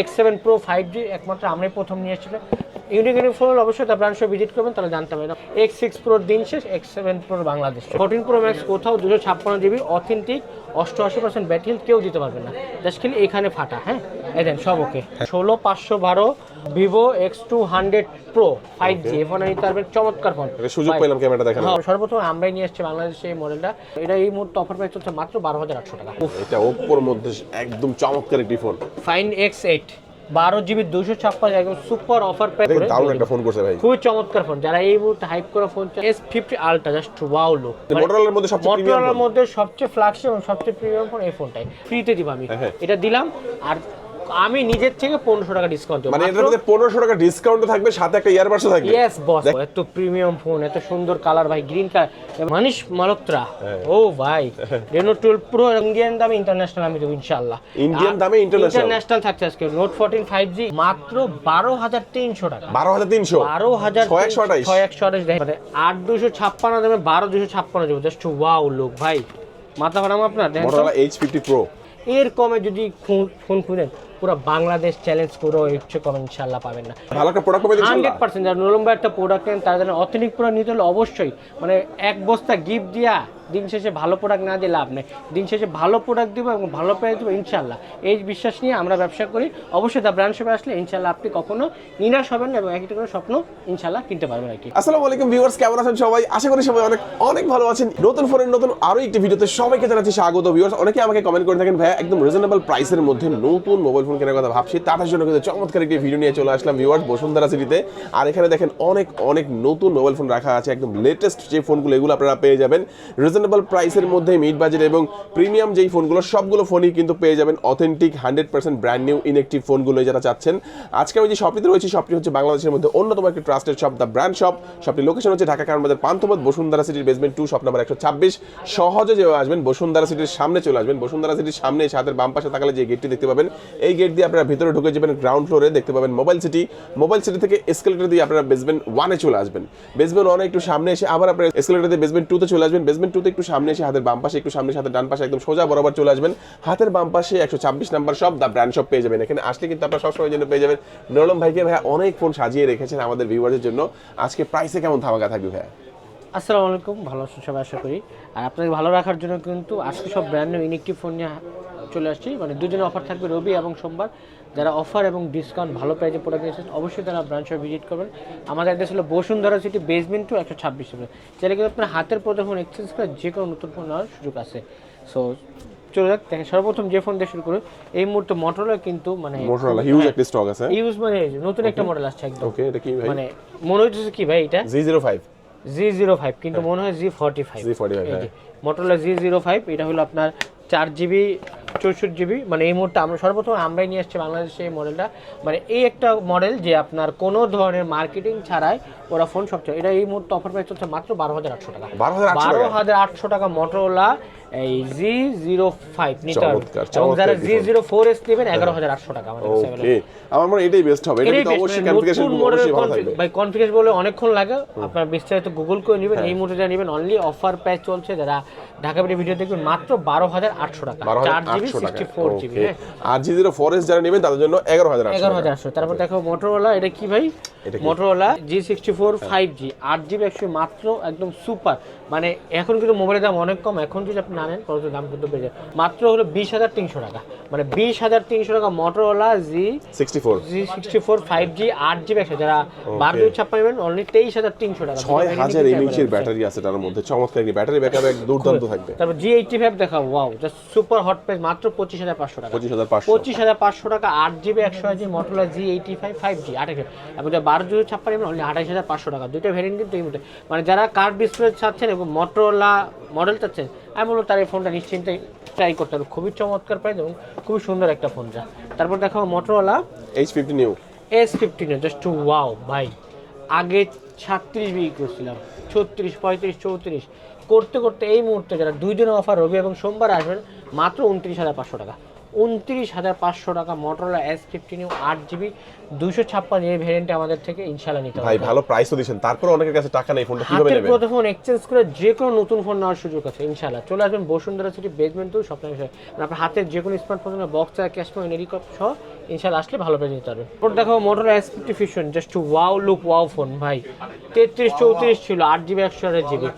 X seven pro five G একমাত্র আমরাই প্রথম নিয়ে এসেছিলাম। ইউনিক ইউনিক ফোন অবশ্যই তার ব্রাঞ্চ ভিজিট করবেন তাহলে জানতে পারবেন। এক্স সিক্স প্রোর দিন শেষ এক্স সেভেন প্রোর বাংলাদেশ। ফোরটিন প্রো ম্যাক্স কোথাও দুশো ছাপ্পান্ন জিবি অথেন্টিক অষ্টআশি পার্সেন্ট ব্যাটারি কেউ দিতে পারবে না। জাস্ট খালি এখানে ফাটা হ্যাঁ? এই দেন সব ওকে ষোলো পাঁচশো বারো Vivo X two hundred pro five G ফোনে নিতে পারবেন চমৎকার ফোন সুযোগ পেলাম ক্যামেরাটা দেখানোর। হ্যাঁ সর্বপ্রথম আমরাই নিয়ে এসেছি বাংলাদেশে এই মডেলটা এটা এই মুহূর্তে অফার প্রাইস চলছে মাত্র বারো হাজার আটশো টাকা। এটা ওপ্পোর মধ্যে একদম চমৎকার একটি ফোন ফাইন এক্স এইট বারো জিবি দুশো ছাপ্পান্ন একদম সুপার অফার প্যাক দারুণ একটা ফোন করছে ভাই। খুবই চমৎকার ফোন যারা এই মুহূর্তে হাইপ করা phone S fifty ultra just wow লো মোটরোলার মধ্যে সবচেয়ে মোটরোলার মধ্যে সবচেয়ে ফ্ল্যাগশিপ এবং সবচেয়ে প্রিমিয়াম ফোন এই ফোনটাই ফ্রিতে দিব আমি। হ্যাঁ। এটা দিলাম আর আমি নিজের থেকে পনেরোশো টাকা ডিসকাউন্ট দেবো। মানে এটার মধ্যে পনেরোশো টাকা ডিসকাউন্ট থাকবে সাথে একটা ইয়ারবাডসও থাকবে। ইয়েস বস এত প্রিমিয়াম ফোন এত সুন্দর কালার ভাই গ্রিন কালার মানিশ মালত্রা হ্যাঁ। ও ভাই রেনো টুয়েলভ প্রো ইন্ডিয়ান দামে ইন্টারন্যাশনাল আমি দেবো ইনশাল্লাহ ইন্ডিয়ান দামে international? ইন্টারন্যাশনাল থাকছে আজকে নোট ফোরটিন ফাইভ জি মাত্র বারো হাজার তিনশো টাকা। বারো হাজার তিনশো? বারো হাজার ছয় একশো আঠাইশ ছয় একশো দেখেন মানে আট দুশো ছাপ্পান্ন বারো দুশো ছাপ্পান্ন দেবো জাস্ট ওয়াও লোক ভাই। মাথা খারাপ আপনার? মোটরোলা এইচ ফিফটি প্রো এর কমে যদি ফোন- ফোন খুঁজেন পুরো বাংলাদেশ চ্যালেঞ্জ করে চেয়ে কমে ইনশাল্লাহ পাবেন না। ভালো একটা প্রোডাক্ট পাবে হান্ড্রেড পার্সেন্ট যারা নম্বর একটা প্রোডাক্ট নেন তারা যেন প্রোডাক্ট নিতে হলে অবশ্যই মানে এক বস্তা গিফট দিয়া দিন শেষে ভালো প্রোডাক্ট না দিয়ে লাভ নেই। দিন শেষে ভালো প্রোডাক্ট দিব এবং ভালো প্রাইস দেবো ইনশাল্লাহ এই বিশ্বাস নিয়ে আমরা ব্যবসা করি। অবশ্যই দ্য ব্র্যান্ড শপে আসলে ইনশাল্লাহ আপনি কখনো নিরাশ হবেন না এবং একটা করে স্বপ্ন ইনশাল্লাহ কিনতে পারবেন আর কি। আসসালামু আলাইকুম ভিউয়ার্স কেমন আছেন সবাই? আশা করি সবাই অনেক অনেক ভালো আছেন। নতুন ফোনের নতুন আরও একটি ভিডিওতে সবাইকে জানাচ্ছি স্বাগত ভিউয়ার্স অনেকে আমাকে কমেন্ট করে থাকেন ভাই একদম রিজনেবল প্রাইসের মধ্যে নতুন মোবাইল ফোন কেনার কথা ভাবছি। তার জন্য কিন্তু চমৎকার একটি ভিডিও নিয়ে চলে আসলাম ভিউয়ার্স বসুন্ধরা সিটিতে আর এখানে দেখেন অনেক অনেক নতুন মোবাইল ফোন রাখা আছে। একদম লেটেস্ট যে ফোনগুলো এগুলো আপনারা পেয়ে যাবেন। রিজনেবল প্রাইসের মধ্যে মিড বাজেট এবং প্রিমিয়াম যেই ফোনগুলো সবগুলো ফোনই কিন্তু পেয়ে যাবেন authentic hundred percent brand new inactive ফোনগুলো যারা চাচ্ছেন। আজকে আমি যে শপটিতে রয়েছি শপটি হচ্ছে বাংলাদেশের মধ্যে অন্যতম একটি trusted shop the brand shop শপটির location হচ্ছে ঢাকা কারণ বাজার পান্থপথ, বসুন্ধরা সিটির বেসমেন্ট টু শপ নাম্বার একশো ছাব্বিশ। সহজে যে আসবেন, বসুন্ধরা সিটির সামনে চলে আসবেন। বসুন্ধরা সিটির সামনে হাতের বাম পাশে তাকালে যে গেটটি দেখতে পাবেন, এই গেট দিয়ে আপনারা ভিতরে ঢুকে যাবেন গ্রাউন্ড ফ্লোরে দেখতে পাবেন মোবাইল সিটি মোবাইল সিটি থেকে এসকেলেটর দিয়ে আপনারা বেসমেন্ট ওয়ানে চলে আসবেন। বেসমেন্ট ওয়ানে একটু সামনে এসে আবার আপনারা এসকেলেটর দিয়ে বেসমেন্ট টুতে চলে আসবেন। বেসমেন্ট টুতে একটু সামনে এসে, হাতের বাম পাশে একটু সামনে হাতের ডান পাশে একদম সোজা বরাবর চলে আসবেন। হাতের বাম পাশে একশো ছাব্বিশ নাম্বার সব দা ব্র্যান্ড সব পেয়ে যাবেন। এখানে আসলে কিন্তু আপনারা সবসময় জন্য পেয়ে যাবেন। নরম ভাইকে ভাইয়া অনেক ফোন সাজিয়ে রেখেছেন আমাদের ভিউয়ারদের জন্য। আজকে প্রাইসে কেমন ধামাকা থাকবে ভাইয়া? আসসালামু আলাইকুম, ভালো আছেন সবাই, আশা করি। আর আপনাকে ভালো রাখার জন্য কিন্তু আজকে সব ব্র্যান্ড নিউ ইনেকটিভ ফোন নিয়ে চলে আসছি। মানে দুজনে অফার থাকবে রবি এবং সোমবার। যারা অফার এবং ডিসকাউন্ট ভালো প্রাইজে প্রোডাক্ট নিয়েছেন অবশ্যই তারা ব্রাঞ্চে ভিজিট করবেন। আমাদের অ্যাড্রেস হলো বসুন্ধরা সিটি বেসমেন্ট টু একশো ছাব্বিশ চাইলে কিন্তু আপনার হাতের প্রথম ফোন এক্সচেঞ্জ করে যে কোনো নতুন ফোন নেওয়ার সুযোগ আছে। সো চলে যাক দেখেন সর্বপ্রথম যে ফোন দিয়ে শুরু করুন এই মুহূর্তে মোটরোলা কিন্তু মানে মোটরোলা হিউজ একটা স্টক আছে। ইউজ মানে নতুন একটা মডেল আসছে একদম। ওকে এটা কি ভাই? মানে মনে হচ্ছে কি ভাই এটা? G zero five G zero five কিন্তু মনে হয় জি ফর্টি ফাইভ Z45 হ্যাঁ। মোটরলা জি জিরো ফাইভ এটা হলো আপনার চার জিবি চৌষট্টি জিবি মানে এই মুহূর্তে আমরা সর্বপ্রথম আমরাই নিয়ে আসছি বাংলাদেশে এই মডেলটা মানে এই একটা মডেল যে আপনার কোনো ধরনের মার্কেটিং ছাড়াই ওরা ফোন সবচেয়ে। এটা এই মুহূর্তে অফার প্রাইস হচ্ছে মাত্র বারো হাজার আটশো টাকা বারো? হাজার আটশো টাকা মোটরোলা এই জি জিরো ফাইভ নিতে এবং যারা জি জিরো ফোর এস নেবেন এগারো হাজার আটশো টাকা আমাদের আমার মনে এটাই বেস্ট হবে। এটা অবশ্যই মানে কনফিগারেশন অবশ্যই ভালো থাকবে। ভাই কনফিগারেশন বলে অনেকক্ষণ লাগে। আপনার বিস্তারিত গুগল করে নেবেন হ্যাঁ। এই মুহূর্তে যা নেবেন অনলি অফার প্রাইস চলছে। যারা ঢাকা ভিডিও ভিডিও দেখবেন মাত্র বারো হাজার আটশো টাকা। চার জিবি সিক্সটি ফোর জিবি আর জি জিরো ফোর এস যারা নেবেন তাদের জন্য এগারো হাজার এগারো হাজার আটশো। তারপর দেখো মোটরওয়ালা এটা কি ভাই? Motorola G sixty four five G আট জিবি একশো মাত্র একদম সুপার মানে এখন কিন্তু মোবাইলের দাম অনেক কম এখন যদি আপনি না নেন তো দাম কিন্তু বেড়ে যায়। মাত্র হলো বিশ হাজার তিনশো টাকা। মানে বিশ হাজার তিনশো টাকা Motorola G sixty four G sixty four five G আট জিবি একশো যারা বারো দুই ছাপ্পান্ন নেবেন অনলি তেইশ হাজার তিনশো টাকা। ছয় হাজার এমএইচের ব্যাটারি আছে তার মধ্যে চমৎকার ব্যাটারি ব্যাকআপ এক দুর্দান্ত থাকবে। তারপর জি এইটটি ফাইভ দেখা wow just super hot price মাত্র পঁচিশ হাজার পাঁচশো টাকা। পঁচিশ হাজার পাঁচশো। পঁচিশ হাজার পাঁচশো টাকা আট জিবি একশো G Motorola G eighty five five G আঠাশ এবং যারা বারো জিবি ছাপ্পান্ন নেবেন অনলি আঠাশ হাজার পাঁচশো টাকা। দুইটা ভ্যারিয়েন্ট কিন্তু মানে যারা কার্ড ডিসপ্লে চাচ্ছেন এবং মোটরলা মডেল চাচ্ছেন আমি বলব তার এই ফোনটা নিশ্চিন্তে ট্রাই করতে হবে। খুবই চমৎকার প্রাইস এবং খুবই সুন্দর একটা ফোন যা তারপর দেখো Motorola H fifty new S fifteen just too wow ভাই। আগে ছাত্রিশ বিক্রি করছিলাম ছত্রিশ পঁয়ত্রিশ চৌত্রিশ। করতে করতে এই মুহূর্তে যারা দুই দিনের অফার রবি এবং সোমবার আসবেন মাত্র উনত্রিশ হাজার পাঁচশো টাকা। উনত্রিশ হাজার পাঁচশো টাকা মোটরলা এস ফিফটিন আট জিবি দুশো ছাপ্পান্ন এই ভ্যারিয়েন্টে আমাদের থেকে ইনশাল্লাহ নিতে ভাই ভালো প্রাইসও দিচ্ছেন তারপর অনেকের কাছে টাকা নেই ফোনটা কীভাবে নেবেন? প্রথম ফোন এক্সচেঞ্জ করে যে কোনো নতুন ফোন নেওয়ার সুযোগ আছে ইনশাল্লাহ চলে আসবেন বসুন্ধরা সিটি বেসমেন্ট তো স্বপ্ন বিষয় আপনার হাতের যে কোনো স্মার্টফোন বক্স ক্যাশ এডিকপ সহ ইনশাল্লাহ আসলে ভালো পেয়ে নিতে পারবেন। তারপর দেখো motor S fifty fusion just wow look wow phone ভাই। তেত্রিশ চৌত্রিশ ছিল আট জিবি একশো আঠাশ জিবি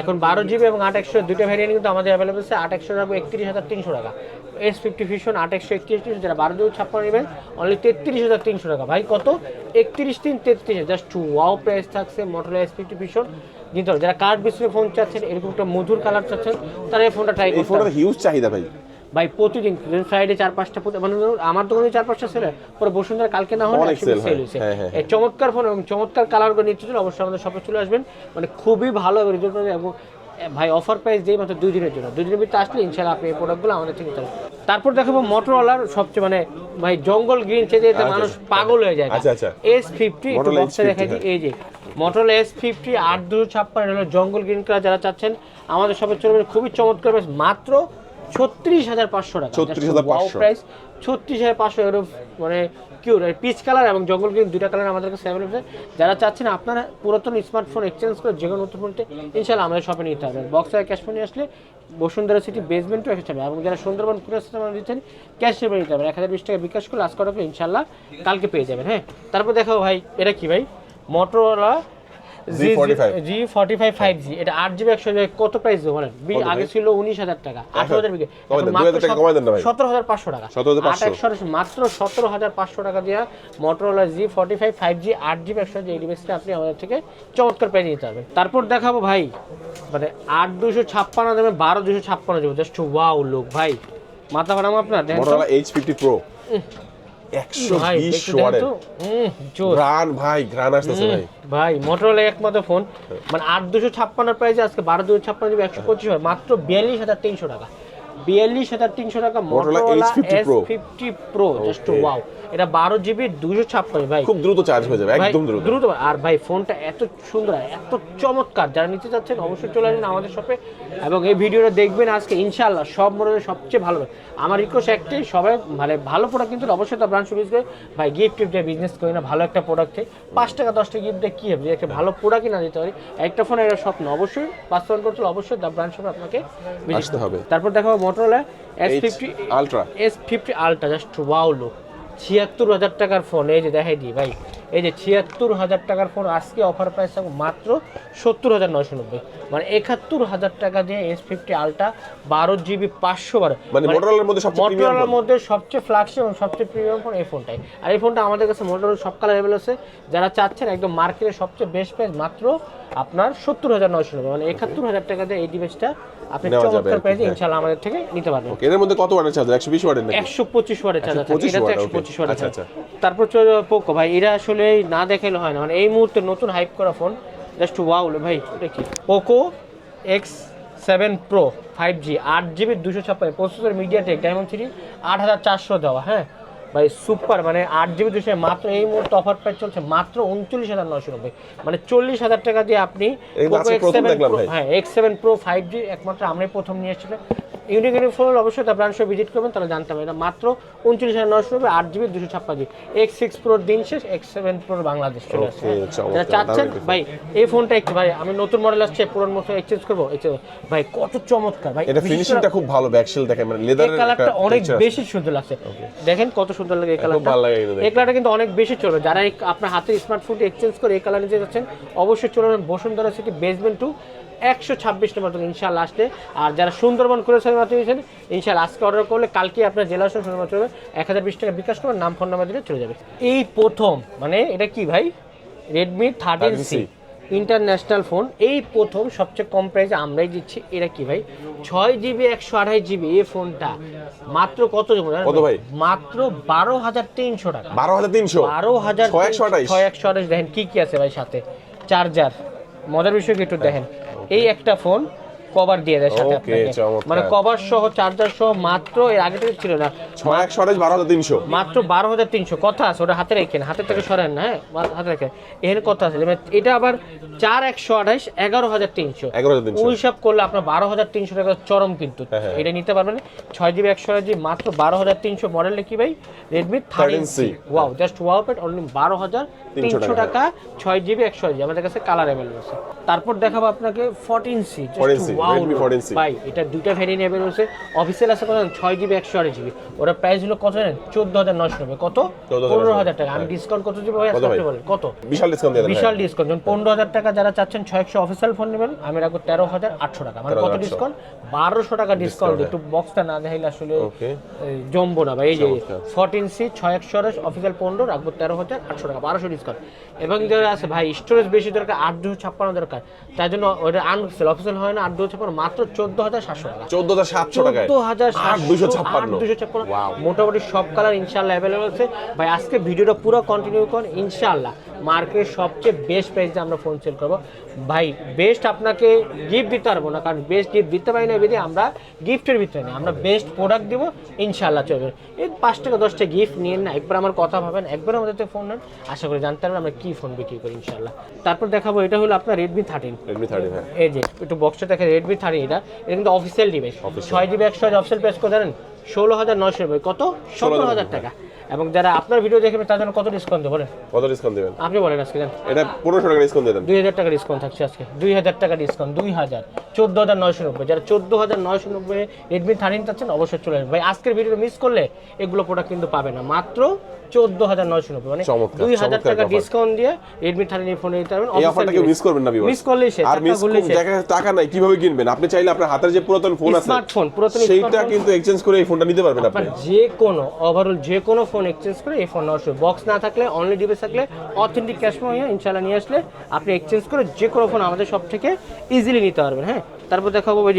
এখন বারো জিবি এবং আট একশো দুটো ভ্যারিয়েন্ট কিন্তু আমাদের অ্যাভেলেবল আছে। আট একশো রাখব একত্রিশ হাজার তিনশো টাকা। এস ফিফটি ফিশন আট একশো একত্রিশ যারা বারো জিবি ছাপ্পান্ন নেবেন অনলি তেত্রিশ হাজার তিনশো টাকা। ভাই কত? একত্রিশ তিন তেত্রিশ জাস্ট ওয়াও প্রাইস থাকছে মোটর এস ফিফটি নিতে হবে যারা কার্ড ফোন চাচ্ছেন এরকম একটা মধুর কালার চাচ্ছেন তারা এই ফোনটা ট্রাই করতে হিউজ চাহিদা ভাই। ভাই প্রতিদিন ফ্রাইডে চার পাঁচটা মানে আমার দোকানে চার পাঁচটা সেল পরে বসুন্ধরা কালকে না হলে সেল হয়েছে। হ্যাঁ, হ্যাঁ, এই চমৎকার ফোন এবং চমৎকার কালার নিচ্ছে অবশ্যই আমাদের শপে চলে আসবেন। মানে খুবই ভালো এবং ভাই অফার প্রাইস দিয়ে মাত্র দুই দিনের জন্য দুই দিনের ভিতরে আসলে ইনশাল্লাহ আপনি এই প্রোডাক্টগুলো আমাদের থেকে নিতে তারপর দেখাবো মোটরওয়ালার সবচেয়ে মানে ভাই জঙ্গল গ্রিন চেয়ে যেতে আচ্ছা, মানুষ আচ্ছা। পাগল হয়ে যায় আচ্ছা, আচ্ছা। এস ফিফটি একটু বক্সে H50 দেখাই দিই হ্যাঁ। এই যে মোটরোলা এস ফিফটি আট দুশো ছাপ্পান্ন হলো জঙ্গল গ্রিন কালার যারা চাচ্ছেন আমাদের সবে চলবে খুবই চমৎকার মাত্র ছত্রিশ হাজার পাঁচশো টাকা 36,500 প্রাইস ছত্রিশ হাজার পাঁচশো মানে কিউর পিচ কালার এবং জঙ্গল গ্রিন দুটা কালার আমাদের কাছে অ্যাভেলেবল আছে। যারা চাচ্ছেন আপনারা পুরাতন স্মার্টফোন এক্সচেঞ্জ করে যে কোনো নতুন ফোনটি ইনশাল্লাহ আমাদের শপে নিতে হবে বক্স আর ক্যাশ ফোনে আসলে বসুন্ধরা সিটি বেসমেন্টও এসে যাবে এবং যারা সুন্দরবন পুরো আসতে আমরা দিচ্ছেন ক্যাশ হিসেবে নিতে হবে এক হাজার বিশ টাকা বিকাশ করে আজ করা ইনশাল্লাহ কালকে পেয়ে যাবেন হ্যাঁ? তারপর দেখো ভাই, এটা কি ভাই? Z45 G forty five five G এটা আট জিবি একশো কত প্রাইস বলেন? আগে ছিল উনিশ হাজার টাকা আঠারো হাজার বিঘে কমাই দেন, 2000 টাকা কমাই দেন না ভাই। সতেরো হাজার পাঁচশো টাকা। 17,500 একশো মাত্র সতেরো হাজার পাঁচশো টাকা দিয়ে Motorola G forty five five G আট জিবি একশো এই ডিভাইসটা আপনি আমাদের থেকে চমৎকার পেয়ে নিতে পারবেন। তারপর দেখাবো ভাই মানে আট দুশো ছাপ্পান্ন দেবেন বারো দুশো ছাপ্পান্ন দেবো। জাস্ট ওয়াও লোক ভাই। মাথা ভাড়াম আপনার। মোটরোলা এইচ ফিফটি প্রো একশো বিশ ওয়াটের ভাই আসতেছে ভাই। ভাই একমাত্র ফোন মানে আট দুশো ছাপ্পান্ন প্রাইসে আজকে বারো দুশো ছাপ্পান্ন জিবি একশো পঁচিশ হয় মাত্র বিয়াল্লিশ হাজার তিনশো টাকা। বিয়াল্লিশ হাজার তিনশো টাকা H50 S fifty pro just wow এটা বারো জিবি দুশো ছাপ্পান্ন ভাই। খুব দ্রুত চার্জ হয়ে যাবে একদম দ্রুত। দ্রুত আর ভাই ফোনটা এত সুন্দর এত চমৎকার। যারা নিতে চাচ্ছেন অবশ্যই চলে আসবেন আমাদের শপে এবং এই ভিডিওটা দেখবেন আজকে ইনশাআল্লাহ সব মডেলের সবচেয়ে ভালো। আমার রিকোয়েস্ট একটাই সবাই মানে ভালো প্রোডাক্ট কিন্তু অবশ্যই তার ব্রান্ড সুবিধা করে। ভাই গিফট টিফট বিজনেস করি না ভালো একটা প্রোডাক্ট পাঁচ টাকা দশ টাকা গিফট দিয়ে কী হবে? একটা ভালো প্রোডাক্টই না দিতে পারি। একটা ফোন এটা স্বপ্ন। অবশ্যই বাস্তবায়ন করতে অবশ্যই দ্য ব্রান্ড শপে আপনাকে আসতে হবে। তারপর দেখাবো Motorola S fifty Ultra। S fifty ultra just wow look ছিয়াত্তর হাজার টাকার ফোন এই যে দেখাই দিই ভাই। এই যে ছিয়াত্তর হাজার টাকার ফোন আজকে অফার প্রাইস থাকবে মাত্র সত্তর হাজার নয়শো নব্বই। মানে একাত্তর হাজার টাকা দিয়ে এস ফিফটি আলট্রা বারো জিবি পাঁচশো বারো। মানে মোটরোলার মধ্যে সবচেয়ে মধ্যে সবচেয়ে ফ্ল্যাগশিপ এবং সবচেয়ে প্রিমিয়াম ফোন এই ফোনটাই আর এই ফোনটা আমাদের কাছে মোটরোলা সব কালার অ্যাভেলেবল আছে। যারা চাচ্ছেন একদম মার্কেটের সবচেয়ে বেস্ট প্রাইস মাত্র আপনার সত্তর হাজার নয়শো নব্বই মানে একাত্তর হাজার টাকা দিয়ে এই ডিভাইসটা আপনি চমৎকার প্রাইসে হ্যাঁ। ইনশাল্লাহ আমাদের থেকে নিতে পারবেন। ওকে এর মধ্যে কত ওয়াটের চার্জার একশো বিশ ওয়াটের নাকি? একশো পঁচিশ ওয়াটের চার্জার 125 এটা তো watt, একশো okay. পঁচিশ ওয়াটের আচ্ছা, আচ্ছা। তারপর পোকো ভাই এরা আসলে না দেখাইলে হয় না। মানে এই মুহূর্তে নতুন হাইপ করা ফোন জাস্ট ওয়াও ভাই এটা কি? Poco X seven pro five G আট জিবি দুশো ছাপ্পান্ন প্রসেসর মিডিয়াটেক ডায়মন্ড সিটি আট হাজার চারশো দেওয়া হ্যাঁ? ভাই সুপার মানে আট জিবি দুশো মাত্র এই মুহূর্তে অফার প্রাইস চলছে মাত্র উনচল্লিশ হাজার নশো নব্বই মানে চল্লিশ হাজার টাকা দিয়ে আপনি এগুলো Poco আজকে প্রথম X7 দেখলাম Pro- ভাই। হ্যাঁ X seven pro five G একমাত্র আমরাই প্রথম নিয়ে এসেছিলাম ইউনিক ইউনিক ফোন অবশ্যই তার ব্রাঞ্চ ভিজিট করবেন তাহলে জানতে পারবেন। এটা মাত্র উনত্রিশ হাজার নশো রুপে আট জিবি দুশো ছাপ্পান্ন জিবি এক্স সিক্স প্রোর দিন শেষ এক্স সেভেন প্রোর বাংলাদেশ চলে আসছে। যারা চাচ্ছেন ভাই এই ফোনটা একটু ভাই আমি নতুন মডেল আসছে পুরনো মতো এক্সচেঞ্জ করব। ভাই কত চমৎকার ভাই এটা ফিনিশিংটা খুব ভালো ব্যাকশেল দেখেন মানে এই লেদারের কালারটা অনেক বেশি সুন্দর লাগছে। দেখেন কত সুন্দর লাগে এই কালারটা এই কালারটা কিন্তু অনেক বেশি চলবে। যারা আপনার হাতের স্মার্টফোনটি এক্সচেঞ্জ করে এই কালার নিতে যাচ্ছেন অবশ্যই চলে যাবেন বসুন্ধরা সিটি বেসমেন্ট টু একশো ছাব্বিশ নম্বর তখন ইনশাল্লাহ আসলে। আর যারা সুন্দরবন করে মাত্র নিয়েছেন ইনশাল্লাহ আজকে অর্ডার করলে কালকে আপনার জেলা আসুন সুন্দরবন চলবে এক হাজার বিশ টাকা বিকাশ করবেন নাম ফোন নাম্বার দিলে চলে যাবে। এই প্রথম মানে এটা কি ভাই? Redmi thirteen C international phone এই প্রথম সবচেয়ে কম প্রাইসে আমরাই দিচ্ছি। এটা কি ভাই? ছয় জিবি একশো আঠাশ জিবি এই ফোনটা মাত্র কত কত ভাই? মাত্র বারো হাজার তিনশো টাকা। বারো হাজার তিনশো? বারো হাজার ছয় একশো আঠাশ দেখেন কি কি আছে ভাই সাথে। চার্জার মজার বিষয় কি একটু দেখেন। এই একটা ফোন কভার দিয়ে দেয় সাথে আপনাকে। মানে কভার সহ চার্জার সহ মাত্র এর আগে থেকে ছিল না। ছয় একশো আঠাইশ বারো হাজার তিনশো। মাত্র বারো হাজার তিনশো। কথা আছে ওটা হাতে রেখেন। হাতে থেকে সরেন না হ্যাঁ? হাতে রেখেন। এখানে কথা আছে যেমন এটা আবার চার একশো আঠাইশ এগারো হাজার তিনশো। এগারো হাজার তিনশো। ওই সব করলে আপনার বারো হাজার তিনশো টাকা চরম কিন্তু। হ্যাঁ, হ্যাঁ। এটা নিতে পারবেন ছয় জিবি একশো আঠাশ জিবি মাত্র বারো হাজার তিনশো মডেলটা কি ভাই? Thirteen 13C wow just wow পেট অনলি বারো হাজার তিনশো টাকা। টাকা ছয় জিবি একশো জিবি। আমাদের কাছে কালার অ্যাভেলেবল আছে। তারপর দেখাবো আপনাকে fourteen C 14C, wow Redmi 14C ভাই এটা দুটো ভ্যারিয়েন্ট अवेलेबल আছে অফিসিয়াল আছে কত? 6GB 128GB ওরা প্রাইস হলো কত জানেন? 14990 কত? 15000 টাকা। আমি ডিসকাউন্ট কত দিব ভাই? কত? বিশাল ডিসকাউন্ট বিশাল ডিসকাউন্ট যখন 15000 টাকা যারা চাচ্ছেন 6100 অফিসিয়াল ফোন নেবেন আমি রাখব 13800 টাকা। মানে কত ডিসকাউন্ট 1200 টাকা ডিসকাউন্ট একটু বক্সটা না দেখাইলে আসলে জমবো না ভাই। এই যে 14C 6100 অফিসিয়াল 15 রাখব 13800 টাকা। 1200 ডিসকাউন্ট এবং যারা আছে ভাই স্টোরেজ বেশি দরকার আট 8 ছাপ্পান্ন দরকার। তার জন্য ওটা আনঅফিসিয়াল অফিসিয়াল হয় না 8 হচ্ছে আপনার মাত্র চোদ্দ হাজার সাতশো টাকা। চোদ্দ হাজার সাতশো টাকা চোদ্দ হাজার দুশো ছাপ্পান্ন। দুশো ছাপ্পান্ন। মোটামুটি সব কালার ইনশাল্লাহ অ্যাভেলেবেল আছে। ভাই আজকে ভিডিওটা পুরো কন্টিনিউ সবচেয়ে বেস্ট প্রাইসে আমরা ফোন সেল করব। ভাই বেস্ট আপনাকে গিফট দিতে পারব না কারণ বেস্ট গিফট দিতে পারি না বেদি আমরা গিফটের ভিতরে নিই। আমরা বেস্ট প্রোডাক্ট দিব ইনশাল্লাহ চলবে। এই পাঁচ টাকা দশটা গিফট নিয়ে না একবার আমার কথা ভাবেন একবার আমাদের ফোন নেন। আশা করি জানতে পারবেন আমরা কি ফোন বিক্রি করি ইনশাল্লাহ তারপর দেখাবো এটা হলো আপনার রেডমি থার্টিন রেডমি থার্টিন এই যে একটু বক্সটা দেখে রেডমি থার্টি এটা এটা কিন্তু অফিসিয়াল ডিভাইস ছয় জিবি একশো অফিসিয়াল প্রাইস কত জানেন ষোলো হাজার নয়শো নব্বই কত? সতেরো হাজার টাকা। এবং যারা আপনার ভিডিও দেখবেন তার জন্য কত ডিসকাউন্ট দেবো বলেন? কত ডিসকাউন্ট দেবেন? আপনি বলেন আজকে জান এটা পনেরোশো টাকা ডিসকাউন্ট দিয়ে দেন। দুই হাজার টাকা ডিসকাউন্ট থাকছে আজকে। দুই হাজার টাকা ডিসকাউন্ট দুই হাজার। চোদ্দ হাজার নয়শো নব্বই যারা চোদ্দ হাজার নয়শো নব্বই রেডমি থার্টিন চাচ্ছেন অবশ্যই চলে আসবেন। ভাই আজকের ভিডিও মিস করলে এগুলো প্রোডাক্ট কিন্তু পাবে না। মাত্র চোদ্দ হাজার নয়শো নব্বই। মানে দুই হাজার টাকা ডিসকাউন্ট দিয়ে রেডমি থার্টিন ফোন নিতে পারবেন। এই অফারটা কেউ মিস করবেন না মিস করলেই সে আর মিস টাকা নাই কীভাবে কিনবেন? আপনি চাইলে আপনার হাতের যে পুরাতন ফোন আছে Smartphone, পুরাতন সেইটা কিন্তু এক্সচেঞ্জ করে এই ফোনটা নিতে পারবেন আপনি। যে কোনো ওভারঅল যে কোনো ফোন এক্সচেঞ্জ করে এই ফোন নষ্ট বক্স না থাকলে অনলি ডিভাইস থাকলে অথেন্টিক ক্যাশ হয়ে ইনশাল্লাহ নিয়ে আসলে আপনি এক্সচেঞ্জ করে যে কোনো ফোন আমাদের সব থেকে ইজিলি নিতে পারবেন হ্যাঁ? তারপর দেখাবো ভাই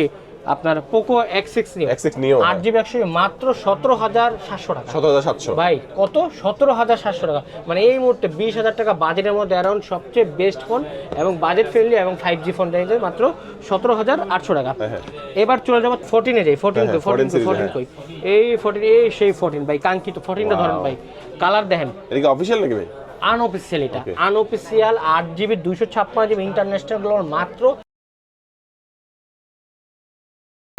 আপনার পোকো এক্স সিক্স নিয়ে এক্স নিও আট জিবি একশো মাত্র সতেরো হাজার সাতশো টাকা। সতেরো হাজার সাতশো। ভাই কত? সতেরো হাজার সাতশো টাকা। মানে এই মুহূর্তে বিশ হাজার টাকা বাজেটের মধ্যে অ্যারাউন্ড সবচেয়ে বেস্ট ফোন এবং বাজেট ফ্রেন্ডলি এবং ফাইভ জি ফোন রেঞ্জে মাত্র সতেরো হাজার আটশো টাকা। হ্যাঁ। এবার চলে যাব ফোরটিনে যাই। ফোরটিন হ্যাঁ, ফোরটিন 14 ফোরটিন হ্যাঁ। কই? এই ফোরটিন এই সেই ফোরটিন ভাই কাঙ্ক্ষিত। ফোরটিনটা ধরেন ভাই কালার দেখেন। এটা কি অফিসিয়াল নাকি ভাই? আনঅফিসিয়াল এটা। আনঅফিসিয়াল আট জিবি দুশো ছাপ্পান্ন জিবি ইন্টারন্যাশনাল মাত্র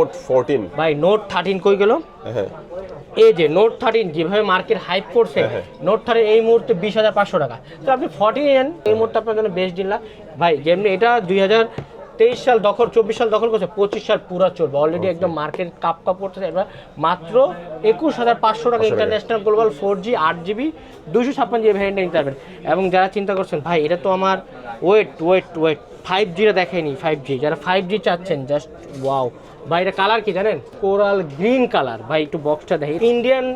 নোট ফোরটিন ভাই নোট থার্টিন কই গেল? হ্যাঁ। এই যে নোট থার্টিন যেভাবে মার্কেট হাইপ করছে হ্যাঁ। নোট থার্টিন এই মুহূর্তে বিশ হাজার পাঁচশো টাকা। তো আপনি ফর্টি নেন এই মুহূর্তে আপনার জন্য বেস্ট ডিল না। ভাই যেমনি এটা দুই হাজার তেইশ সাল দখল চব্বিশ সাল দখল করছে পঁচিশ সাল পুরো চলবে। অলরেডি একদম মার্কেট কাপ কাপ করতেছে। এবার মাত্র একুশ হাজার পাঁচশো টাকা ইন্টারন্যাশনাল গ্লোবাল ফোর জি আট জিবি দুশো ছাপ্পান্ন জিবি ভ্যারিয়েন্টটা নিতে পারবেন। এবং যারা চিন্তা করছেন ভাই এটা তো আমার ওয়েট ওয়েট ওয়েট ফাইভ জিটা দেখেনি ফাইভ জি যারা ফাইভ জি চাচ্ছেন জাস্ট ওয়াও ভাই এটা কালার কি জানেন? Coral green colour. ভাই একটু বক্সটা দেখি। ইন্ডিয়ান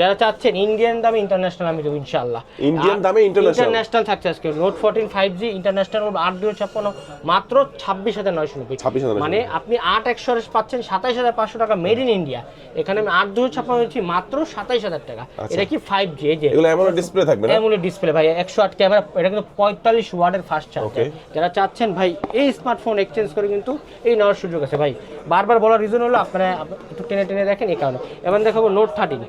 যারা চাচ্ছেন ইন্ডিয়ান দামে ইন্টারন্যাশনাল আমি দেবো ইনশাল্লাহ Indian দামে? ইন্টারন্যাশনাল থাকছে আজকে। Note fourteen five G international আট দুশো ছাপ্পান্ন মাত্র ছাব্বিশ হাজার নয়শো নব্বই। 26,990 মানে আপনি আট একশো পাচ্ছেন সাতাইশ হাজার পাঁচশো টাকা মেড ইন ইন্ডিয়া এখানে আমি আট দুশো ছাপ্পান্ন হচ্ছি মাত্র সাতাইশ হাজার টাকা। এটা কি ফাইভ জি এই যে এগুলো এমন ডিসপ্লে থাকবে না? এমন ডিসপ্লে ভাই একশো আট ক্যামেরা এটা কিন্তু পঁয়তাল্লিশ ওয়ার্ডের ফাস্ট চার্জ যারা চাচ্ছেন ভাই এই স্মার্টফোন এক্সচেঞ্জ করে কিন্তু এই নেওয়ার সুযোগ আছে ভাই। বারবার বলার রিজন হলো আপনারা একটু টেনে টেনে দেখেন এই কারণে। এবার দেখাবো note thirteen